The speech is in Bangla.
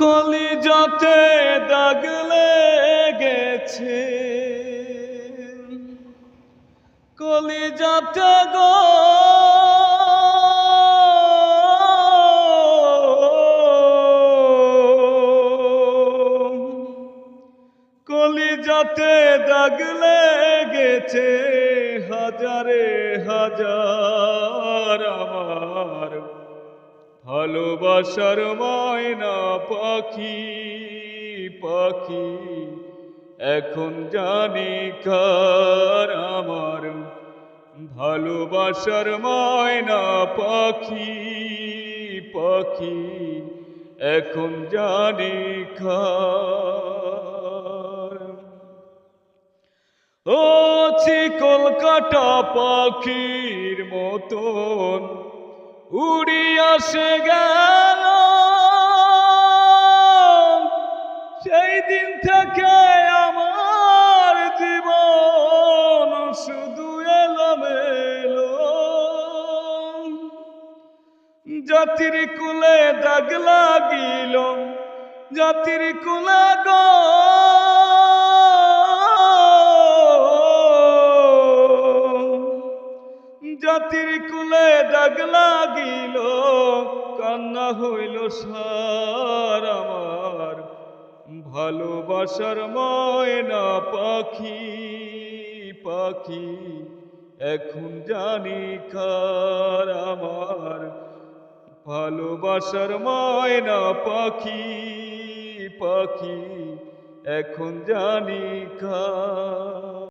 কলি যাতে দাগ লেগেছে। কলি যাতে গো। কলি যাতে দাগ লেগেছে হাজারে হাজার আমার ভালোবাসার ময়না পাখি পাখি। এখন জানি কার আমার ভালোবাসার ময়না পাখি পাখি। এখন জানি কার। ও কলকাতা পাখির মতন উড়িয়া সে গেল। সেই দিন থেকে আমার জীবন শুধু এলোমেলো। জাতির কুলে দাগ লাগিল, জাতির কুলে গো। জাতির কুলে দাগ লাগিল, কান্না হইল সার আমার। ভালোবাসার ময়না পাখি পাখি, এখন জানি কার আমার। ভালোবাসার ময়না পাখি পাখি, এখন জানি কার।